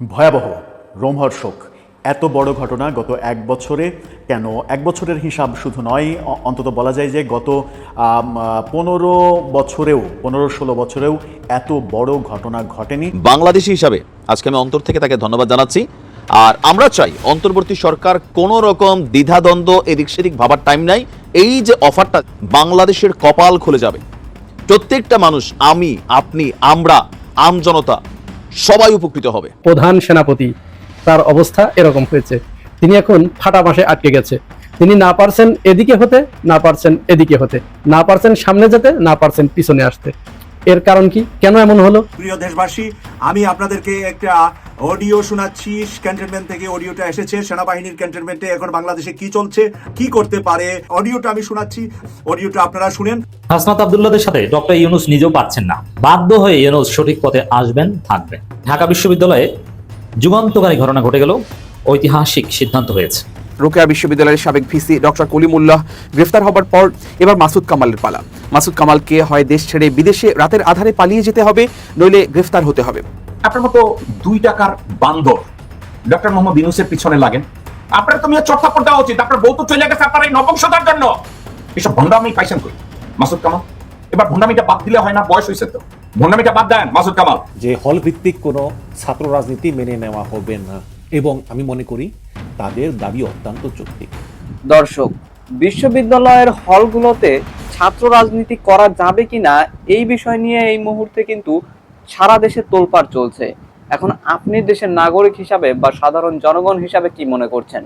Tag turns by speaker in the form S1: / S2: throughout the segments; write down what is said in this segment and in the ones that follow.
S1: ভয়াবহ, রোমহর্ষক। এত বড় ঘটনা গত এক বছরে কেন? এক বছরের হিসাব শুধু নয় অন্তত বলা যায় যে গত পনেরো বছরেও, পনেরো ষোলো বছরেও এত বড় ঘটনা ঘটেনি।
S2: বাংলাদেশি হিসাবে আজকে আমি অন্তর থেকে তাকে ধন্যবাদ জানাচ্ছি। আর আমরা চাই অন্তর্বর্তী সরকার কোনো রকম দ্বিধাদ্বন্দ্ব, এদিক সেদিক ভাবার টাইম নাই। এই যে অফারটা বাংলাদেশের কপাল খুলে যাবে। প্রত্যেকটা মানুষ, আমি, আপনি, আমরা আম জনতা সবাই উপকৃত হবে।
S3: প্রধান সেনাপতি, তার অবস্থা এরকম হয়েছে। তিনি এখন ফাটা মাসে আটকে গেছে। তিনি না পারছেন এদিকে হতে, না পারছেন এদিকে হতে। না পারছেন সামনে যেতে, না পারছেন পিছনে আসতে। এর কারণ কি? কেন এমন হলো?
S4: প্রিয় দেশবাসী আমি আপনাদেরকে একটা অডিও শোনাচ্ছি। ক্যান্টনমেন্ট থেকে অডিওটা এসেছে। সেনাবাহিনীর ক্যান্টনমেন্টে এখন বাংলাদেশে কি চলছে কি করতে পারে অডিওটা আমি শোনাচ্ছি। অডিওটা আপনারা শুনেন।
S5: হাসনাত আবদুল্লাদের সাথে ডক্টর ইউনুস নিজেও পারছেন না। বাধ্য হয়ে ইউনুস সঠিক পথে আসবেন থাকবেন। ঢাকা বিশ্ববিদ্যালয়ে যুগান্তকারী ঘটনা ঘটে গেল ঐতিহাসিক সিদ্ধান্ত হয়েছে।
S6: রোকেয়া বিশ্ববিদ্যালয়ের সাবেক ভিসি ডক্টর কলিমুল্লাহ গ্রেফতার হবার পর এবার মাসুদ কামালের পালা। মাসুদ কামালকে হয় দেশ ছেড়ে বিদেশে রাতের আধারে পালিয়ে যেতে হবে নইলে গ্রেফতার হতে হবে।
S7: আপনার মতো দুই টাকার বান্দর ডক্টর মোহাম্মদ ইউনুসের পিছনে লাগেন। আপনার তো মিয়া চর্চা দেওয়া উচিত। আপনার বউ তো চলে গেছে আপনার এই নবংশতার জন্য। এসব ভণ্ডামি পাইছেন কই? মাসুদ কামাল? এবার ভণ্ডামিটা বাদ দিলে হয় না বয়স হয়েছে তো। ভণ্ডামিটা বাদ দেন মাসুদ কামাল।
S8: যে হল ভিত্তিক কোনো ছাত্র রাজনীতি মেনে নেওয়া হবে না। এবং আমি মনে করি তাদের দাবি অত্যন্ত যৌক্তিক
S9: দর্শক, বিশ্ববিদ্যালয়ের হলগুলোতে ছাত্র রাজনীতি করা যাবে কিনা এই বিষয় নিয়ে এই মুহূর্তে কিন্তু সারা দেশে তোলপাড় চলছে। এখন আপনি দেশের নাগরিক হিসাবে বা সাধারণ জনগণ হিসাবে কি মনে করছেন?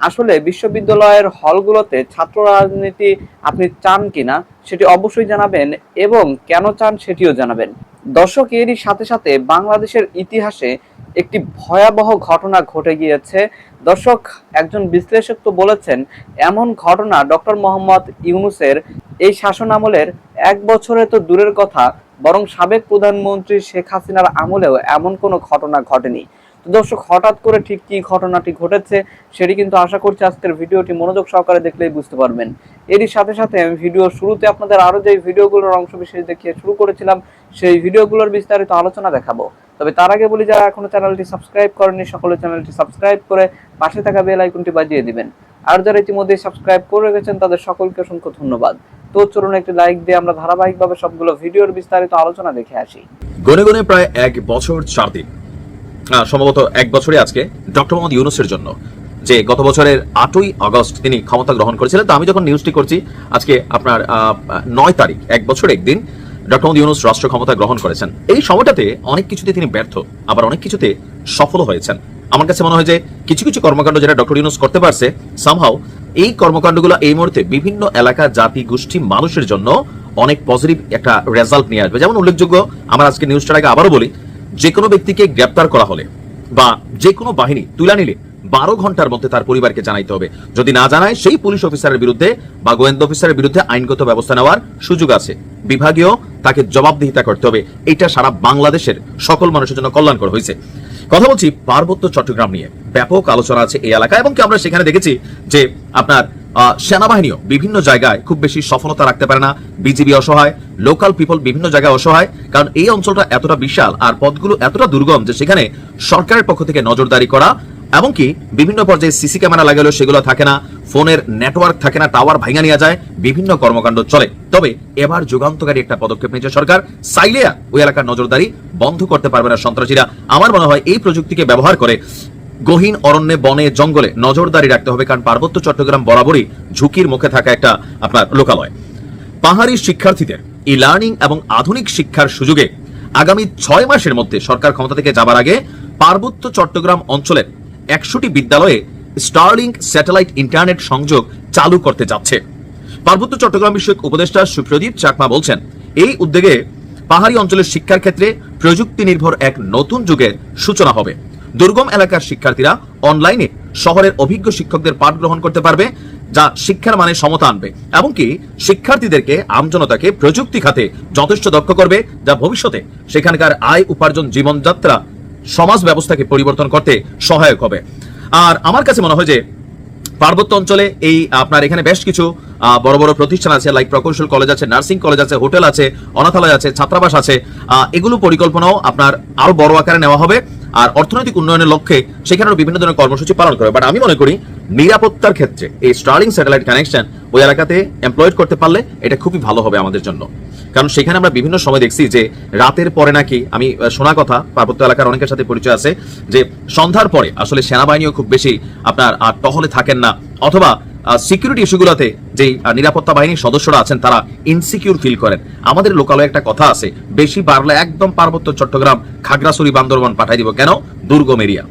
S9: আসলে বিশ্ববিদ্যালয়ের হলগুলোতে ছাত্র রাজনীতি আপনি চান কিনা সেটি অবশ্যই জানাবেন এবং কেন চান সেটিও জানাবেন। দর্শক, এরই সাথে সাথে বাংলাদেশের ইতিহাসে একটি ভয়াবহ ঘটনা ঘটে গিয়েছে। দর্শক, একজন বিশ্লেষক তো বলেছেন, এমন ঘটনা ডক্টর মোহাম্মদ ইউনুসের এই শাসন আমলের এক বছরে তো দূরের কথা, বরং সাবেক প্রধানমন্ত্রী শেখ হাসিনার আমলেও এমন কোনো ঘটনা ঘটেনি। দর্শক, হঠাৎ করে ঠিক কি ঘটনাটি ঘটেছে সেটি কিন্তু আশা করছি আজকের ভিডিওটি মনোযোগ সহকারে দেখলেই বুঝতে পারবেন। এরই সাথে সাথে আমি ভিডিও শুরুতে আপনাদের আরও যে ভিডিওগুলোর অংশ বিশেষ দেখিয়ে শুরু করেছিলাম, সেই ভিডিওগুলোর বিস্তারিত আলোচনা দেখাবো। তবে তার আগে বলি, যারা এখনও চ্যানেলটি সাবস্ক্রাইব করেনি সকলে চ্যানেলটি সাবস্ক্রাইব করে পাশে থাকা বেল আইকনটি বাজিয়ে দিবেন। আর যারা ইতিমধ্যে সাবস্ক্রাইব করে রেখেছেন, তাদের সকলকে অসংখ্য ধন্যবাদ। তো চলুন একটি লাইক দিয়ে আমরা ধারাবাহিকভাবে সবগুলো ভিডিওর বিস্তারিত আলোচনা দেখে আসি।
S2: গনে গনে প্রায় এক বছর চার দিন সম্ভবত এক বছরে আজকে ডক্টর মোহাম্মদ ইউনুসের জন্য, যে গত বছরের আটই আগস্ট তিনি ক্ষমতা গ্রহণ করেছিলেন। তো আমি যখন নিউজটি করছি, আজকে আপনার নয় তারিখ, এক বছর একদিন ডক্টর মোহাম্মদ ইউনুস রাষ্ট্র ক্ষমতা গ্রহণ করেছেন। এই সময়টাতে অনেক কিছুতে তিনি ব্যর্থ, আবার অনেক কিছুতে সফল হয়েছেন। আমার কাছে মনে হয় যে কিছু কিছু কর্মকাণ্ড যেটা ডক্টর ইউনুস করতে পারছে সামহাও এই কর্মকাণ্ডগুলো এই মুহূর্তে বিভিন্ন এলাকা, জাতি, গোষ্ঠী, মানুষের জন্য অনেক পজিটিভ একটা রেজাল্ট নিয়ে আসবে। যেমন উল্লেখযোগ্য, আমার আজকে নিউজটার আগে আবারও বলি যে কোনো ব্যক্তিকে গ্রেপ্তার করা হলে বা যে কোনো বাহিনী তুলে নিলে বারো ঘণ্টার মধ্যে তার পরিবারকে জানাইতে হবে। যদি না জানায়, সেই পুলিশ অফিসারের বিরুদ্ধে বা গোয়েন্দা অফিসারের বিরুদ্ধে আইনগত ব্যবস্থা নেওয়ার সুযোগ আছে। বিভাগীয় তাকে জবাবদিহিতা করতে হবে। এটা সারা বাংলাদেশের সকল মানুষের জন্য কল্যাণকর হয়েছে। কথা বলছি পার্বত্য চট্টগ্রাম নিয়ে। ব্যাপক আলোচনা আছে এই এলাকায় এবং কি আমরা সেখানে দেখেছি যে আপনার সেনাবাহিনীও বিভিন্ন জায়গায় খুব বেশি সফলতা রাখতে পারে না। বিজিবি অসহায় লোকাল পিপল বিভিন্ন জায়গায় অসহায়, কারণ এই অঞ্চলটা এতটা বিশাল আর পথগুলো এতটা দুর্গম যে সেখানে সরকারের পক্ষ থেকে নজরদারি করা এমনকি বিভিন্ন পর্যায়ে সিসি ক্যামেরা লাগালেও সেগুলো থাকে না, ফোনের নেটওয়ার্ক থাকে না টাওয়ার ভাঙা নিয়ে যায়, বিভিন্ন কর্মকাণ্ড চলে। তবে এবার যুগান্তকারী একটা পদক্ষেপ নিয়েছে সরকার। সাইলেয়া ওই এলাকার নজরদারি বন্ধ করতে পারবে না সন্ত্রাসীরা। আমার মনে হয় এই প্রযুক্তিকে ব্যবহার করে গহীন অরণ্যে বনে, জঙ্গলে নজরদারি রাখতে হবে, কারণ পার্বত্য চট্টগ্রাম বরাবরই ঝুঁকির মুখে থাকা একটা আপনার লোকালয়। পাহাড়ি শিক্ষার্থীদের ই লার্নিং এবং আধুনিক শিক্ষার সুযোগে আগামী ছয় মাসের মধ্যে সরকার ক্ষমতা থেকে যাবার আগে পার্বত্য চট্টগ্রাম অঞ্চলের একশোটি বিদ্যালয়ে স্টারলিংক স্যাটেলাইট ইন্টারনেট সংযোগ চালু করতে যাচ্ছে। পার্বত্য চট্টগ্রাম বিষয়ক উপদেষ্টা সুপ্রদীপ চাকমা বলছেন, এই উদ্যোগে পাহাড়ি অঞ্চলের শিক্ষার ক্ষেত্রে প্রযুক্তি নির্ভর এক নতুন যুগের সূচনা হবে। দুর্গম এলাকার শিক্ষার্থীরা অনলাইনে শহরের অভিজ্ঞ শিক্ষকদের পাঠ গ্রহণ করতে পারবে, যা শিক্ষার মানে সমতা আনবে, এমনকি শিক্ষার্থীদেরকে আমজনতাকে প্রযুক্তি খাতে যথেষ্ট দক্ষ করবে, যা ভবিষ্যতে সেখানকার আয় উপার্জন জীবনযাত্রা, সমাজ ব্যবস্থাকে পরিবর্তন করতে সহায়ক হবে। আর আমার কাছে মনে হয় যে পার্বত্য অঞ্চলে এই আপনার এখানে বেশ কিছু বড় বড় প্রতিষ্ঠান আছে লাইক প্রকৌশল কলেজ আছে, নার্সিং কলেজ আছে, হোটেল আছে, অনাথালয় আছে, ছাত্রাবাস আছে এগুলো পরিকল্পনাও আপনার আরও বড় আকারে নেওয়া হবে। আর অর্থনৈতিক উন্নয়নের লক্ষ্যে সেখানেও বিভিন্ন ধরনের কর্মসূচি পালন করে। বাট আমি মনে করি নিরাপত্তার ক্ষেত্রে এই স্টার্লিং স্যাটেলাইট কানেকশন ওই এলাকাতে এমপ্লয়েড করতে পারলে এটা খুবই ভালো হবে আমাদের জন্য। কারণ সেখানে আমরা বিভিন্ন সময় দেখছি যে রাতের পরে নাকি আমি শোনা কথা, পার্বত্য এলাকার অনেকের সাথে পরিচয় আছে যে সন্ধ্যার পরে আসলে সেনাবাহিনীও খুব বেশি আপনার আর টহলে থাকেন না। অথবা সিকিউরিটি ইস্যুগুলোতে আহ, নিরাপত্তা বাহিনীর সদস্যরা আছেন তারা ইনসিকিউর ফিল করেন। আমাদের লোকালয়ে একটা কথা আছে বেশি বাড়লে একদম পার্বত্য চট্টগ্রাম খাগড়াছড়ি বান্দরবান পাঠাই দিব। কেন? দুর্গম এরিয়া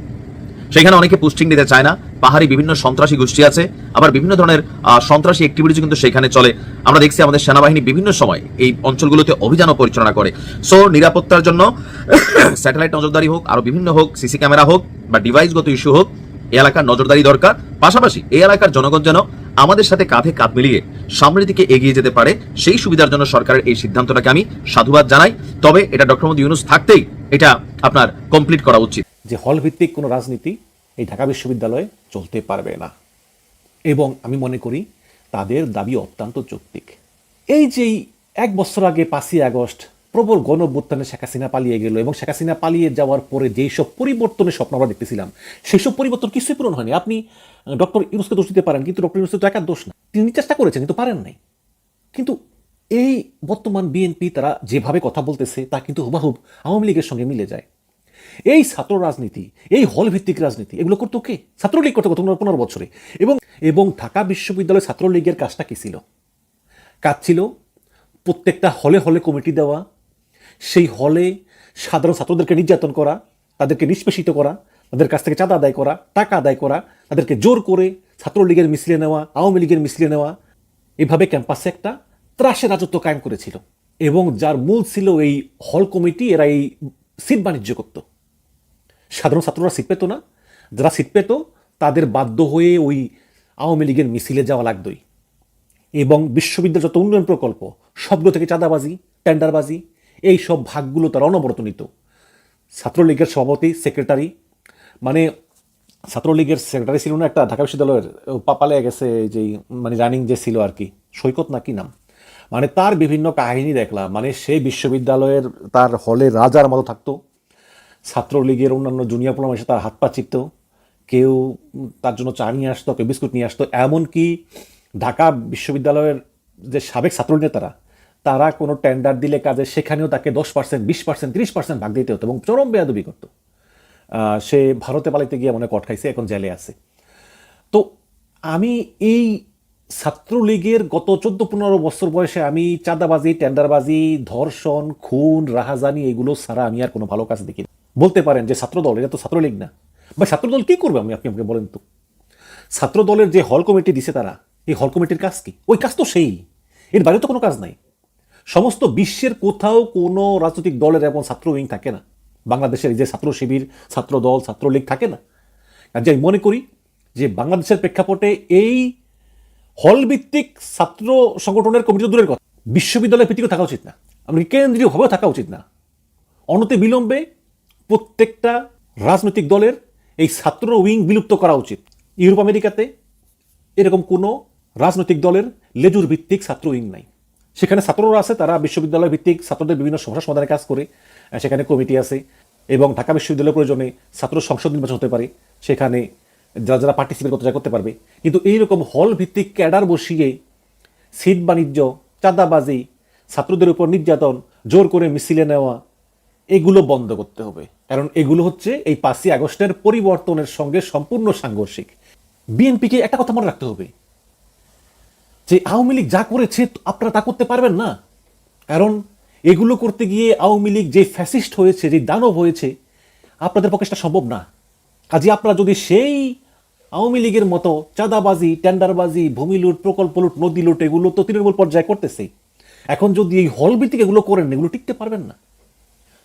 S2: সেখানে অনেকে পোস্টিং দিতে চায় না পাহাড়ি বিভিন্ন সন্ত্রাসী গোষ্ঠী আছে আবার বিভিন্ন ধরনের সন্ত্রাসী অ্যাক্টিভিটিস কিন্তু সেখানে চলে। আমরা দেখছি আমাদের সেনাবাহিনী বিভিন্ন সময় এই অঞ্চলগুলোতে অভিযানও পরিচালনা করে। সো নিরাপত্তার জন্য স্যাটেলাইট নজরদারি হোক আরও বিভিন্ন হোক সিসি ক্যামেরা হোক বা ডিভাইসগত ইস্যু হোক এলাকার নজরদারি দরকার। পাশাপাশি এই এলাকার জনগণ যেন আমাদের সাথে কাঁধে কাঁধ মিলিয়ে সামনের দিকে এগিয়ে যেতে পারে, সেই সুবিধার জন্য সরকারের এই সিদ্ধান্তটাকে আমি সাধুবাদ জানাই। তবে এটা ডক্টর মোদী ইউনুস থাকতেই এটা আপনার কমপ্লিট করা উচিত।
S8: যে হল ভিত্তিক কোনো রাজনীতি এই ঢাকা বিশ্ববিদ্যালয়ে চলতে পারবে না। এবং আমি মনে করি তাদের দাবি অত্যন্ত যৌক্তিক। এই যে এক বছর আগে পাঁচই আগস্ট প্রবল গণভ্যুত্থানে শেখ হাসিনা পালিয়ে গেল এবং শেখ হাসিনা পালিয়ে যাওয়ার পরে যেই সব পরিবর্তনের স্বপ্ন আমরা দেখতেছিলাম, সেই সব পরিবর্তন কিছুই পূরণ হয়নি। আপনি ডক্টর ইউনুসকে দোষ দিতে পারেন, কিন্তু ডক্টর ইউনুস তো একার দোষ না। তিনি চেষ্টা করেছেন, কিন্তু পারেন নাই। কিন্তু এই বর্তমান বিএনপি তারা যেভাবে কথা বলতেছে, তা কিন্তু হুবাহুব আওয়ামী লীগের সঙ্গে মিলে যায়। এই ছাত্র রাজনীতি, এই হল ভিত্তিক রাজনীতি, এগুলো করতো কে? ছাত্রলীগ করতো গত পনেরো বছরে। এবং এবং ঢাকা বিশ্ববিদ্যালয় ছাত্রলীগের কাজটা কী ছিল? কাজ ছিল প্রত্যেকটা হলে হলে কমিটি দেওয়া সেই হলে সাধারণ ছাত্রদেরকে নির্যাতন করা, তাদেরকে নিষ্পেষিত করা, তাদের কাছ থেকে চাঁদা আদায় করা, টাকা আদায় করা, তাদেরকে জোর করে ছাত্রলীগের মিছিলে নেওয়া, আওয়ামী লীগের মিছিলে নেওয়া, এভাবে ক্যাম্পাসে একটা ত্রাসের রাজত্ব কায়েম করেছিল। এবং যার মূল ছিল এই হল কমিটি, এরা এই সিট বাণিজ্য করতো। সাধারণ ছাত্ররা সিট পেত না। যারা সিট পেত, তাদের বাধ্য হয়ে ওই আওয়ামী লীগের মিছিলে যাওয়া লাগতোই। এবং বিশ্ববিদ্যালয় যত উন্নয়ন প্রকল্প, সবগুলো থেকে চাঁদাবাজি, টেন্ডারবাজি এই সব ভাগগুলো তারা অনবরত নিত ছাত্রলীগের সভাপতি, সেক্রেটারি মানে ছাত্রলীগের সেক্রেটারি ছিল না, একটা ঢাকা বিশ্ববিদ্যালয়ের পাপালে গেছে যে মানে রানিং যে ছিল আর কি, সৈকত না কি নাম? মানে তার বিভিন্ন কাহিনী দেখলাম মানে সেই বিশ্ববিদ্যালয়ের তার হলে রাজার মতো থাকতো, ছাত্রলীগের অন্যান্য জুনিয়র প্রোগ্রাম এসে তার হাত পা চিপত, কেউ তার জন্য চা নিয়ে আসতো, কেউ বিস্কুট নিয়ে আসতো, এমনকি ঢাকা বিশ্ববিদ্যালয়ের যে সাবেক ছাত্র নেতারা তারা কোনো টেন্ডার দিলে কাজে, সেখানেও তাকে দশ পার্সেন্ট বিশ পার্সেন্ট তিরিশ পার্সেন্ট ভাগ দিতে হতো এবং চরম বেয়াদবি করত। সে ভারতে পালাইতে গিয়ে মনে কট খাইছে, এখন জেলে আছে। তো আমি এই ছাত্রলীগের গত চোদ্দ পনেরো বছর বয়সে আমি চাঁদাবাজি টেন্ডারবাজি ধর্ষণ, খুন, রাহাজানি এগুলো ছাড়া আমি আর কোনো ভালো কাজ দেখি বলতে পারেন যে ছাত্রদল, এটা তো ছাত্রলীগ না। বা ছাত্রদল কি করবে আমি আপনি আমাকে বলেন তো? ছাত্র দলের যে হল কমিটি দিছে তারা, এই হল কমিটির কাজ কি? ওই কাজ তো সেই। এর বাইরে তো কোনো কাজ নাই। সমস্ত বিশ্বের কোথাও কোনো রাজনৈতিক দলের এবং ছাত্র উইং থাকে না। বাংলাদেশের যে ছাত্র শিবির, ছাত্র দল ছাত্রলীগ থাকে না। কাজে আমি মনে করি যে বাংলাদেশের প্রেক্ষাপটে এই হল ভিত্তিক ছাত্র সংগঠনের কমিটি দূরের কথা। বিশ্ববিদ্যালয় ভিত্তিক থাকা উচিত না। এমনকি কেন্দ্রীয়ভাবে থাকা উচিত না। অনতি বিলম্বে প্রত্যেকটা রাজনৈতিক দলের এই ছাত্র উইং বিলুপ্ত করা উচিত। ইউরোপ আমেরিকাতে এরকম কোনো রাজনৈতিক দলের লেজুর ভিত্তিক ছাত্র উইং নাই। সেখানে ছাত্ররা আছে, তারা বিশ্ববিদ্যালয় ভিত্তিক ছাত্রদের বিভিন্ন সমস্যা সমাধানের কাজ করে সেখানে কমিটি আছে এবং ঢাকা বিশ্ববিদ্যালয়ের প্রয়োজনে ছাত্র সংসদ নির্বাচন হতে পারে, সেখানে যারা যারা পার্টিসিপেট করতে করতে পারবে। কিন্তু এইরকম হল ভিত্তিক ক্যাডার বসিয়ে সিট বাণিজ্য, চাঁদাবাজি, ছাত্রদের উপর নির্যাতন, জোর করে মিছিলে নেওয়া, এগুলো বন্ধ করতে হবে। কারণ এগুলো হচ্ছে এই পাঁচই আগস্টের পরিবর্তনের সঙ্গে সম্পূর্ণ সাংঘর্ষিক। বিএনপিকে একটা কথা মনে রাখতে হবে যে আওয়ামী লীগ যা করেছে আপনারা তা করতে পারবেন না। কারণ এগুলো করতে গিয়ে আওয়ামী লীগ যে ফ্যাসিস্ট হয়েছে, যে দানব হয়েছে, আপনাদের পক্ষে সেটা সম্ভব না। কাজে আপনারা যদি সেই আওয়ামী লীগের মতো চাঁদাবাজি, টেন্ডারবাজি, ভূমি লুট, প্রকল্প লুট, নদী লুট, এগুলো তো তৃণমূল পর্যায়ে করতেছে। এখন যদি এই হল ভিত্তিক এগুলো করেন, এগুলো টিকতে পারবেন না।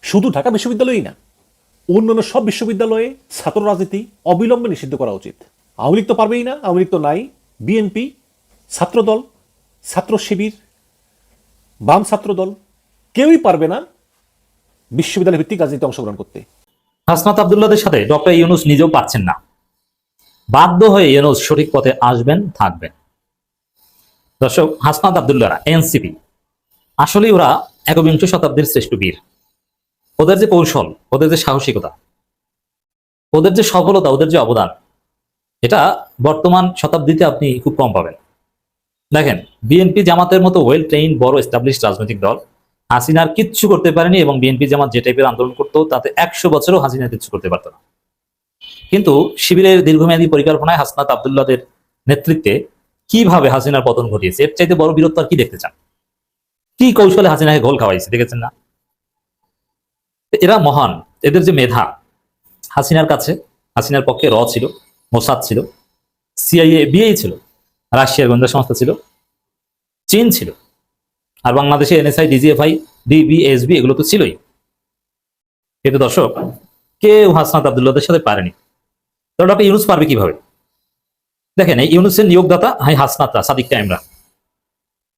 S8: শুধু ঢাকা বিশ্ববিদ্যালয়ই না, অন্যান্য সব বিশ্ববিদ্যালয়ে ছাত্র রাজনীতি অবিলম্বে নিষিদ্ধ করা উচিত। আওয়ামী লীগ তো পারবেই না, আওয়ামী লীগ তো নাই। বিএনপি ছাত্রদল, ছাত্র শিবির, বাম ছাত্রদল, কেউই পারবে না বিশ্ববিদ্যালয় ভিত্তিক রাজনীতিতে অংশগ্রহণ করতে।
S5: হাসনাত আবদুল্লাদের সাথে ডক্টর ইউনুস নিজেও পারছেন না। বাধ্য হয়ে ইউনুস সঠিক পথে আসবেন, থাকবেন। দর্শক, হাসনাত আবদুল্লাহরা, এনসিপি। আসলে ওরা একবিংশ শতাব্দীর শ্রেষ্ঠ বীর। ওদের যে কৌশল, ওদের যে সাহসিকতা, ওদের যে সফলতা, ওদের যে অবদান, এটা বর্তমান শতাব্দীতে আপনি খুব কম পাবেন। দেখেন বিএনপি জামাতের মতো ওয়েল ট্রেইন বড় এস্টাবলিশ রাজনৈতিক দল হাসিনার কিচ্ছু করতে পারেনি এবং বিএনপি জামাত যে টাইপের আন্দোলন করতো, তাতে একশো বছরও হাসিনা কিচ্ছু করতে পারতো না। কিন্তু শিবিরের দীর্ঘমেয়াদী পরিকল্পনায় হাসনাত আবদুল্লাদের নেতৃত্বে কীভাবে হাসিনার পতন ঘটিয়েছে, এর চাইতে বড় বীরত্ব আর কি দেখতে চান? কি কৌশলে হাসিনাকে গোল খাওয়াইছে, দেখেছেন না? এরা মহান, এদের যে মেধা, হাসিনার কাছে, হাসিনার পক্ষে র ছিল, মোসাদ ছিল সিআইএ বিএই ছিল। রাশিয়ার গোয়েন্দা সংস্থা ছিল, চীন ছিল, আর বাংলাদেশে এনএসআই, ডিজিএফআই, ডিবিএসবি এগুলো তো ছিলই। কিন্তু দর্শক, কেউ হাসনাত আবদুল্লাদের সাথে পারেনি। তো ডক্টর ইউনুস পারবে কীভাবে? দেখেন, এই ইউনুসের নিয়োগদাতা হাই হাসনাতরা, সাদিক টাইমরা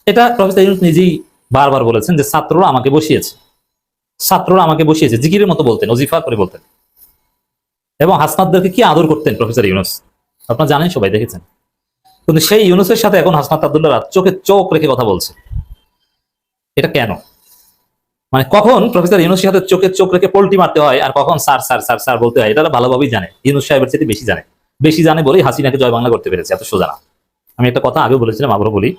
S5: এটা প্রফেসর ইউনুস নিজেই বারবার বলেছেন যে ছাত্ররা আমাকে বসিয়েছে। ছাত্ররা আমাকে বসিয়েছে, জিকিরের মতো বলতেন ওজিফা করে বলতেন। এবং হাসনাতদেরকে কি আদর করতেন প্রফেসর ইউনুস? আপনারা জানেন, সবাই দেখেছেন। কিন্তু সেই ইউনুসের সাথে এখন হাসনাত আবদুল্লাহ চোখে চোখ রেখে কথা বলছে। এটা কেন? মানে কখন প্রফেসর ইউনুসের সাথে চোখে চোখ রেখে পোল্টি মারতে হয় আর কখন স্যার স্যার স্যার স্যার বলতে হয়, এটা ভালোভাবেই জানে। ইউনুস সাহেবের চেয়ে বেশি জানে। বেশি জানে বলেই হাসিনাকে জয় বাংলা করতে পেরেছে, এত সোজা না। আমি একটা কথা আগে বলেছিলাম, আবারও বলি।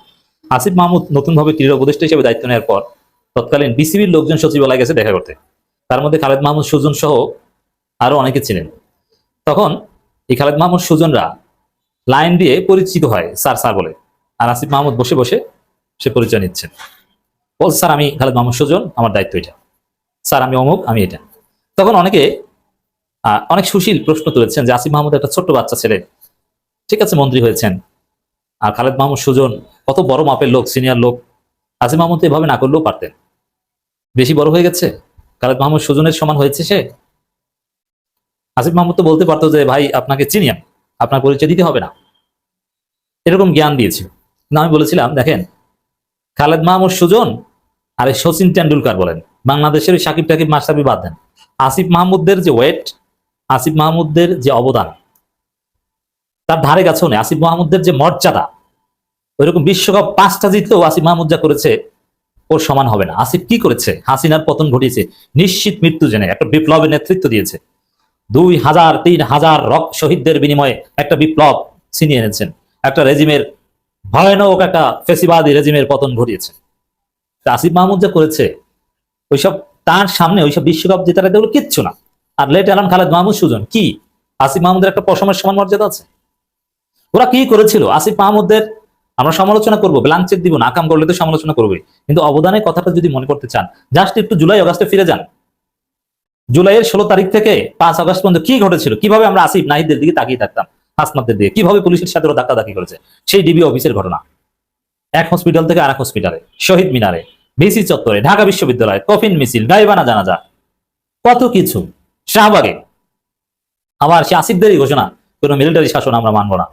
S5: আসিফ মাহমুদ নতুনভাবে ক্রীড়া উপদেষ্টা হিসেবে দায়িত্ব নেওয়ার পর তৎকালীন বিসিবির লোকজন সচিবালয় গেছে দেখা করতে। তার মধ্যে খালেদ মাহমুদ সুজন সহ আরও অনেকে ছিলেন। তখন এই খালেদ মাহমুদ সুজনরা লাইন দিয়ে পরিচিত হয় স্যার স্যার বলে। আর আসিফ মাহমুদ বসে বসে সে পরিচয় নিচ্ছেন। বলছে স্যার, আমি খালেদ মাহমুদ সুজন, আমার দায়িত্ব এটা। স্যার, আমি অমুক, আমি এটা। তখন অনেকে অনেক সুশীল প্রশ্ন তুলেছেন যে আসিফ মাহমুদ একটা ছোট্ট বাচ্চা ছেলে। ঠিক আছে, মন্ত্রী হয়েছেন। আর খালেদ মাহমুদ সুজন কত বড় মাপের লোক, সিনিয়র লোক। আসিফ মাহমুদ এভাবে না করলেও পারতেন। বেশি বড় হয়ে গেছে? খালেদ মাহমুদ সুজনের সমান হয়েছে সে? আসিফ মাহমুদ তো বলতে পারতো যে, ভাই, আপনাকে চিনি আপনার পরিচয় দিতে হবে না। এরকম জ্ঞান দিয়েছিল না আমি বলেছিলাম, দেখেন, খালেদ মাহমুদ সুজন আর সচিন টেন্ডুলকার বলেন, বাংলাদেশের সাকিব টাকিব মাসাবি বাদ দেন। আসিফ মাহমুদদের যে ওয়েট আসিফ মাহমুদদের যে অবদান, তার ধারে কাছেও নেই। আসিফ মাহমুদদের যে মর্যাদা, ওইরকম বিশ্বকাপ পাঁচটা জিতলেও আসিফ মাহমুদ যা করেছে, ওর সমান হবে না। আসিফ কি করেছে? হাসিনার পতন ঘটিয়েছে, নিশ্চিত মৃত্যু জেনে, একটা বিপ্লবের নেতৃত্ব দিয়েছে। দুই হাজার, তিন হাজার রক শহীদদের বিনিময়ে একটা বিপ্লব ছিনিয়ে এনেছেন। একটা রেজিমের ভয়ানক একটা ফেসিবাদী রেজিমের পতন ঘটিয়েছে। আসিফ মাহমুদ যা করেছে, ওইসব তার সামনে, ওইসব বিশ্বকাপ জেতার এগুলো কিচ্ছু না। আর লেট আলাম, খালেদ মাহমুদ সুজন, কি? আসিফ মাহমুদের একটা পশমের সমান মর্যাদা আছে? ওরা কি করেছিল? আসিফ মাহমুদের আমরা সমালোচনা করব ব্ল্যাঙ্ক চেক দিব না আকাম করলে তো সমালোচনা করবে। কিন্তু অবদানের কথাটা যদি মনে করতে চান জাস্ট একটু জুলাই, অগাস্টে ফিরে যান। জুলাইয়ের ষোলো তারিখ থেকে পাঁচ আগস্ট পর্যন্ত কি ঘটেছিল? কীভাবে আমরা আসিফ নাহিদের দিকে তাকিয়ে থাকতাম? হাসনাদের দিকে। কীভাবে পুলিশের সাথে ওরা ধাক্কাধাক্কি করেছে? সেই ডিবি অফিসের ঘটনা। এক হসপিটাল থেকে আরেক হসপিটালে শহীদ মিনারে, ভিসি চত্বরে, ঢাকা বিশ্ববিদ্যালয়ে, কফিন মিছিল, গাইবানা জানাজা। কত কিছু। শাহবাগে। আবার সে আসিফদেরই ঘোষণা, কোন মিলিটারি শাসন আমরা মানব না।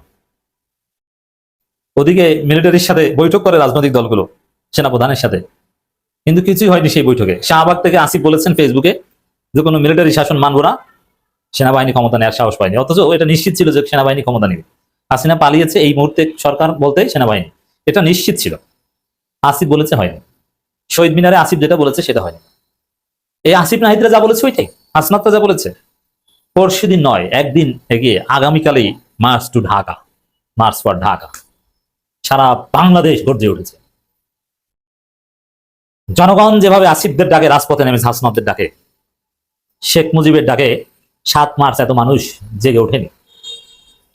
S5: ওদিকে মিলিটারির সাথে বৈঠক করে রাজনৈতিক দলগুলো, সেনাপ্রধানের সাথে। কিন্তু কিছুই হয়নি সেই বৈঠকে। শাহবাগ থেকে আসিফ বলেছেন ফেসবুকে যে কোনো মিলিটারি শাসন মানবো না, সেনাবাহিনী ক্ষমতা নেওয়ার সাহস পায়নি অথচ এটা নিশ্চিত ছিল যে সেনাবাহিনী ক্ষমতা নেবে। হাসিনা পালিয়েছে এই মুহূর্তে সরকার বলতে সেনাবাহিনী। এটা নিশ্চিত ছিল। আসিফ বলেছে হয়নি। শহীদ মিনারে আসিফ যেটা বলেছে সেটা হয়নি। এই আসিফ নাহিদরা যা বলেছে ওইটাই। হাসনাতরা যা বলেছে। পরশু দিন নয়, একদিন এগিয়ে আগামীকালেই march to Dhaka. March for Dhaka. সারা বাংলাদেশ গর্জে উঠেছে। জনগণ যেভাবে আসিফদের ডাকে, রাজপথে নেমেছে হাসনাতদের ডাকে শেখ মুজিবের ডাকে সাত মার্চ এত মানুষ জেগে ওঠেনি।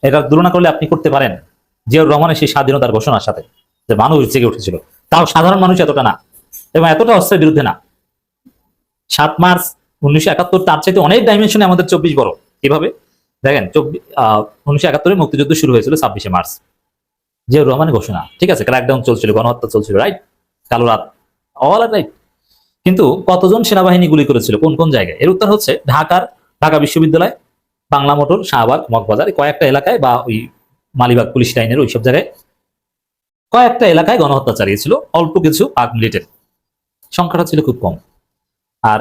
S5: এটা তুলনা করলে আপনি করতে পারেন। জিয়াউর রহমানের সেই স্বাধীনতার ঘোষণার সাথে যে মানুষ জেগে উঠেছিল, তাও সাধারণ মানুষ এতটা না এবং এতটা অস্ত্রের বিরুদ্ধে না। সাত মার্চ উনিশশো একাত্তর তার চাইতে অনেক ডাইমেনশনে আমাদের চব্বিশ বড়। কীভাবে? দেখেন চব্বিশ উনিশশো একাত্তরে মুক্তিযুদ্ধ শুরু হয়েছিল ছাব্বিশে মার্চ। জিয়াউর রহমানের ঘোষণা, ঠিক আছে ক্র্যাকডাউন চলছিল, গণহত্যা চলছিল রাইট কালো রাত অল আর রাইট কিন্তু কতজন সেনাবাহিনী গুলি করেছিল? কোন কোন জায়গায়? এর উত্তর হচ্ছে ঢাকার ঢাকা বিশ্ববিদ্যালয়, বাংলা মোটর, শাহবাগ, মগবাজার, কয়েকটা এলাকায় বা ওই মালিবাগ পুলিশ লাইনের ওইসব জায়গায় কয়েকটা এলাকায় গণহত্যা চালিয়েছিল, অল্প কিছু পাক মিলিটের। সংখ্যাটা ছিল খুব কম। আর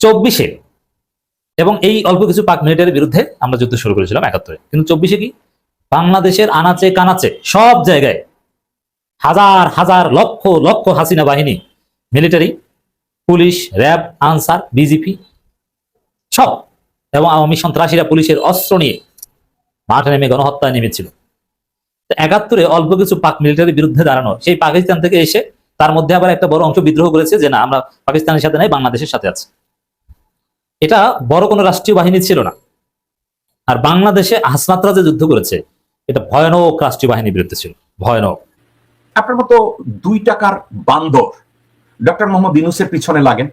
S5: চব্বিশে এবং এই অল্প কিছু পাক মিলিটারির বিরুদ্ধে আমরা যুদ্ধ শুরু করেছিলাম একাত্তরে। কিন্তু চব্বিশে কি? বাংলাদেশের আনাচে কানাচে সব জায়গায় হাজার হাজার লক্ষ লক্ষ হাসিনা বাহিনী military, police, RAB, Ansar BGP সব। এবং আওয়ামী সন্ত্রাসীরা পুলিশের অস্ত্র নিয়ে মাঠে নেমে গণহত্যায় নেমেছিল। একাত্তরে অল্প কিছু পাক মিলিটারির বিরুদ্ধে দাঁড়ানো সেই পাকিস্তান থেকে এসে তার মধ্যে আবার একটা বড় অংশ বিদ্রোহ করেছে যে, না, আমরা পাকিস্তানের সাথে নাই, বাংলাদেশের সাথে আছি। এটা বড় কোনো রাষ্ট্রীয় বাহিনী ছিল না। আর বাংলাদেশে হাসমাত্রা যে যুদ্ধ করেছে, এটা ভয়ানক রাষ্ট্রীয় বাহিনীর বিরুদ্ধে ছিল। ভয়ানক।
S7: আপনার মতো দুই টাকার বান্দর ডক্টর মোহাম্মদ ইউনুসের পিছনে লাগেন।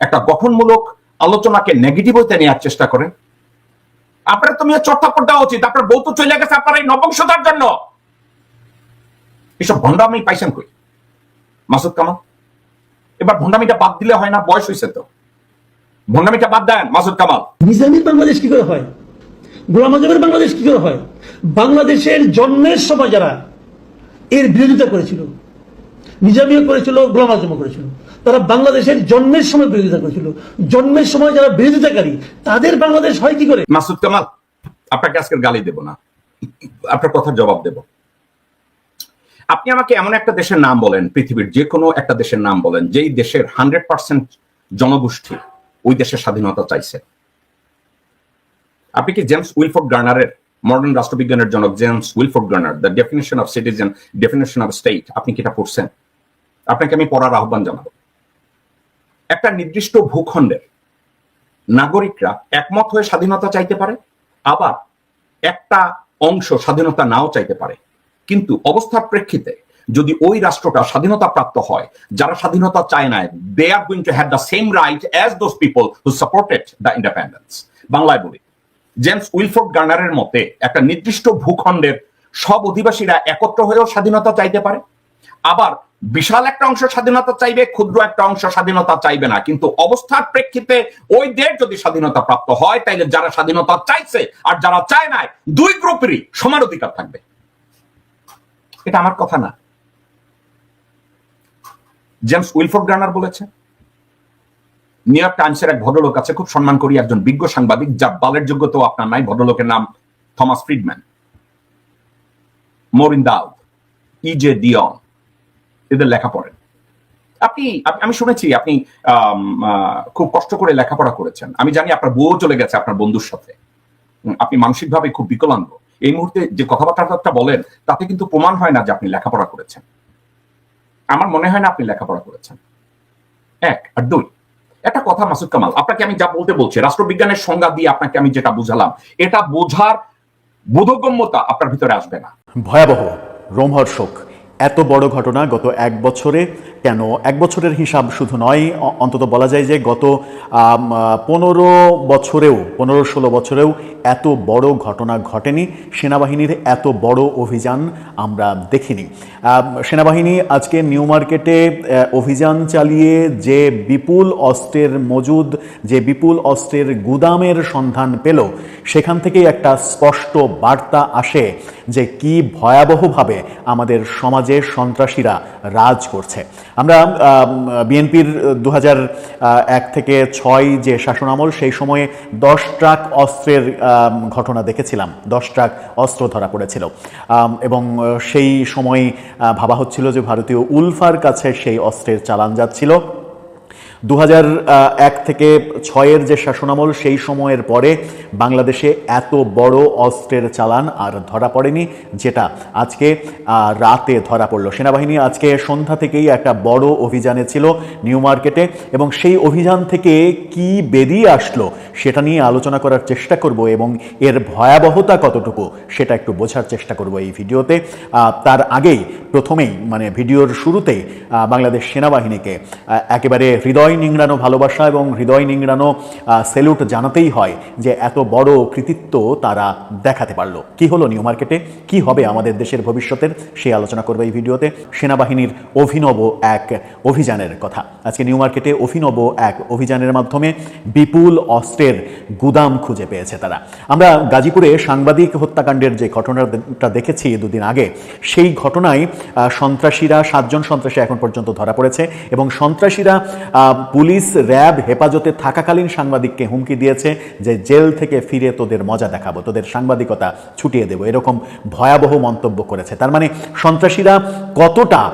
S7: একটা গঠনমূলক আলোচনাকে নেগেটিভ হইতে নেওয়ার চেষ্টা করেন। আপনার তো মিয়া চট্টাপট দেওয়া উচিত। আপনার বউ তো চলে গেছে, আপনার এই নবংশতার জন্য। এসব ভণ্ডামি পাইছেন কই? মাসুদ কামাল? এবার ভণ্ডামিটা বাদ দিলে হয় না, বয়স হয়েছে তো। ভণ্ডামিটা বাদ দেন, মাসুদ কামাল।
S10: নিজামীর বাংলাদেশ কি করে হয়? গোলাম আজমের বাংলাদেশ কি করে হয়? বাংলাদেশের জন্মের সময় যারা এর বিরোধিতা করেছিল নিজামীও করেছিল, গোলাম আজমও করেছিল। তারা বাংলাদেশের জন্মের সময় বিরোধিতা করেছিল। জন্মের সময় যারা বিরোধিতাকারী, তাদের বাংলাদেশ হয় কি করে?
S7: মাসুদ কামাল, আপনাকে আজকের গালি দেব না। আপনার কথার জবাব দেব। আপনি আমাকে এমন একটা দেশের নাম বলেন, পৃথিবীর যে কোনো একটা দেশের নাম বলেন, যেই দেশের হান্ড্রেড পার্সেন্ট জনগোষ্ঠী ওই দেশের স্বাধীনতা চাইছে। আপনি কি জেমস উইলফোর্ড গার্নারের, মডার্ন রাষ্ট্রবিজ্ঞানের জনক James Wilford Garner, the definition of citizen, definition of state, আপনি কি এটা পড়ছেন? আপনাকে আমি পড়ার আহ্বান জানাব। একটা নির্দিষ্ট ভূখণ্ডের নাগরিকরা একমত হয়ে স্বাধীনতা চাইতে পারে, আবার একটা অংশ স্বাধীনতা নাও চাইতে পারে। কিন্তু অবস্থার প্রেক্ষিতে যদি ওই রাষ্ট্রটা স্বাধীনতা প্রাপ্ত হয়, যারা স্বাধীনতা চায় না they are going to have the same right as those people who supported the independence বাংলায় বলি, জেমস উইলফোর্ড গার্নারের মতে, একটা নির্দিষ্ট ভূখণ্ডের সব অধিবাসীরা একত্র হয়েও স্বাধীনতা চাইতে পারে আবার বিশাল একটা অংশ স্বাধীনতা চাইবে, ক্ষুদ্র একটা অংশ স্বাধীনতা চাইবে না। কিন্তু অবস্থার প্রেক্ষিতে ওই দেশ যদি স্বাধীনতা প্রাপ্ত হয়, তাইলে যারা স্বাধীনতা চাইছে আর যারা চায় নাই, দুই গ্রুপেরই সমান অধিকার থাকবে। এটা আমার কথা না। জেমস উইলফোর্ড গার্নার বলেছে, নিউ ইয়র্ক টাইমসের এক ভদ্রলোক আছে, খুব সম্মান করি একজন বিজ্ঞ সাংবাদিক যার বালের যোগ্যতাও আপনার নাই, ভদ্রলোকের নাম Thomas Friedman. Maureen Dowd E J Dionne এদের লেখা পড়েন। আপনি আমি শুনেছি আপনি খুব কষ্ট করে লেখাপড়া করেছেন। আমি জানি আপনার বউ চলে গেছে আপনার বন্ধুর সাথে। আপনি মানসিকভাবে খুব বিকলাঙ্গ। এই মুহূর্তে যে কথাবার্তাটা বলেন, তাতে কিন্তু প্রমাণ হয় না যে আপনি লেখাপড়া করেছেন। আমার মনে হয় না আপনি লেখাপড়া করেছেন। এক, আর দুই, একটা কথা মাসুদ কামাল, আপনাকে আমি যা বলতে বলছি, রাষ্ট্রবিজ্ঞানের সংজ্ঞা দিয়ে আপনাকে আমি যেটা বুঝালাম, এটা বোঝার বোধগম্যতা আপনার ভিতরে আসবে না।
S1: ভয়াবহ, রোমহর্ষক। এত বড় ঘটনা গত এক বছরে কেন? এক বছরের হিসাব শুধু নয় অন্তত বলা যায় যে গত পনেরো বছরেও, পনেরো ষোলো বছরেও এত বড় ঘটনা ঘটেনি। সেনাবাহিনীর এত বড় অভিযান আমরা দেখিনি। সেনাবাহিনী আজকে নিউ মার্কেটে অভিযান চালিয়ে যে বিপুল অস্ত্রের মজুদ, যে বিপুল অস্ত্রের গুদামের সন্ধান পেল, সেখান থেকেই একটা স্পষ্ট বার্তা আসে। যে কি ভয়াবহভাবে আমাদের সমাজে সন্ত্রাসীরা রাজ করছে। আমরা বিএনপির দু এক থেকে ছয় যে শাসনামল সেই সময়ে দশ ট্রাক অস্ত্রের ঘটনা দেখেছিলাম। দশ ট্রাক অস্ত্র ধরা পড়েছিল। এবং সেই সময় ভাবা হচ্ছিল যে ভারতীয় উলফার কাছে সেই অস্ত্রের চালান যাচ্ছিল। দু এক থেকে ছয়ের যে শাসনামল, সেই সময়ের পরে বাংলাদেশে এত বড় অস্ত্রের চালান আর ধরা পড়েনি, যেটা আজকে রাতে ধরা পড়ল। সেনাবাহিনী আজকে সন্ধ্যা থেকেই একটা বড় অভিযানে ছিল নিউ মার্কেটে, এবং সেই অভিযান থেকে কি বেরিয়ে আসলো সেটা নিয়ে আলোচনা করার চেষ্টা করব, এবং এর ভয়াবহতা কতটুকু সেটা একটু বোঝার চেষ্টা করব এই ভিডিওতে। তার আগেই, প্রথমেই মানে ভিডিওর শুরুতেই বাংলাদেশ সেনাবাহিনীকে একেবারে হৃদয় নিংড়ানো ভালোবাসা এবং হৃদয় নিংড়ানো সেলুট জানাতেই হয় যে এত বড় কৃতিত্ব তারা দেখাতে পারল। কি হলো নিউ মার্কেটে? কি হবে আমাদের দেশের ভবিষ্যতের? সেই আলোচনা করবে এই ভিডিওতে। সেনাবাহিনীর অভিনব এক অভিযানের কথা। আজকে নিউ মার্কেটে অভিনব এক অভিযানের মাধ্যমে বিপুল অস্ত্রের গুদাম খুঁজে পেয়েছে তারা। আমরা গাজীপুরে সাংবাদিক হত্যাকাণ্ডের যে ঘটনাটা দেখেছি দুদিন আগে, সেই ঘটনায় সন্ত্রাসীরা, সাতজন সন্ত্রাসী এখন পর্যন্ত ধরা পড়েছে এবং সন্ত্রাসীরা পুলিশ র্যাব হেফাজতে থাকাকালীন সাংবাদিককে হুমকি দিয়েছে যে জেল থেকে ফিরে তোদের মজা দেখাবো, তোদের সাংবাদিকতা ছুটিয়ে দেবো, এরকম ভয়াবহ মন্তব্য করেছে। তার মানে সন্ত্রাসীরা কতটা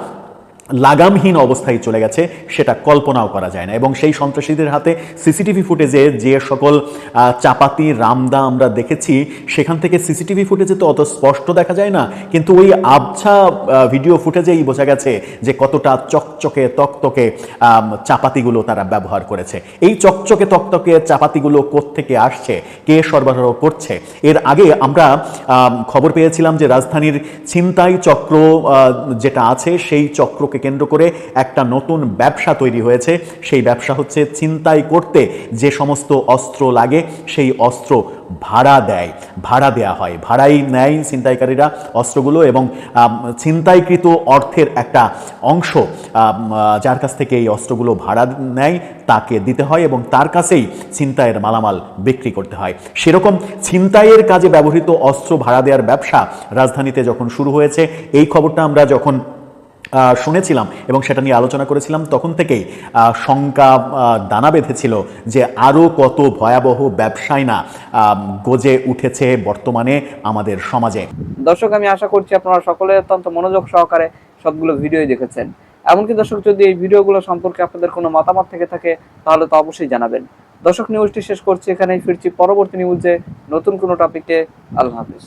S1: লাগামহীন অবস্থায় চলে গেছে সেটা কল্পনাও করা যায় না। এবং সেই সন্ত্রাসীদের হাতে সিসিটিভি ফুটেজে যে সকল চাপাতি রামদা আমরা দেখেছি সেখান থেকে সিসিটিভি ফুটেজে তো অত স্পষ্ট দেখা যায় না। কিন্তু ওই আবছা ভিডিও ফুটেজেই বোঝা গেছে যে কতটা চকচকে তকতকে চাপাতিগুলো তারা ব্যবহার করেছে। এই চকচকে তকতকে চাপাতিগুলো কোত্থেকে আসছে? কে সরবরাহ করছে? এর আগে আমরা আম, খবর পেয়েছিলাম যে রাজধানীর ছিনতাই চক্র যেটা আছে সেই চক্রকে কেন্দ্র করে একটা নতুন ব্যবসা তৈরি হয়েছে। সেই ব্যবসা হচ্ছে ছিনতাই করতে যে সমস্ত অস্ত্র লাগে, সেই অস্ত্র ভাড়া দেয়, ভাড়া দেয়া হয়। ভাড়াই নেয় ছিনতাইকারীরা অস্ত্রগুলো এবং ছিনতাইকৃত অর্থের একটা অংশ যার কাছ থেকে এই অস্ত্রগুলো ভাড়া নেয়, তাকে দিতে হয় এবং তার কাছেই ছিনতাইয়ের মালামাল বিক্রি করতে হয়। সেরকম ছিনতাইয়ের কাজে ব্যবহৃত অস্ত্র ভাড়া দেওয়ার ব্যবসা রাজধানীতে যখন শুরু হয়েছে, এই খবরটা আমরা যখন শুনেছিলাম এবং সেটা নিয়ে আলোচনা করেছিলাম, তখন থেকেই শঙ্কা দানা বেঁধেছিল যে আরও কত ভয়াবহ ব্যবসায় না গজে উঠেছে বর্তমানে আমাদের সমাজে।
S9: দর্শক, আমি আশা করছি আপনারা সকলে অত্যন্ত মনোযোগ সহকারে সবগুলো ভিডিওই দেখেছেন। এমনকি দর্শক, যদি এই ভিডিওগুলো সম্পর্কে আপনাদের কোনো মতামত থেকে থাকে, তাহলে তো অবশ্যই জানাবেন। দর্শক নিউজটি শেষ করছি এখানেই, ফিরছি পরবর্তী নিউজে নতুন কোনো টপিকে আল্লাহ হাফিজ।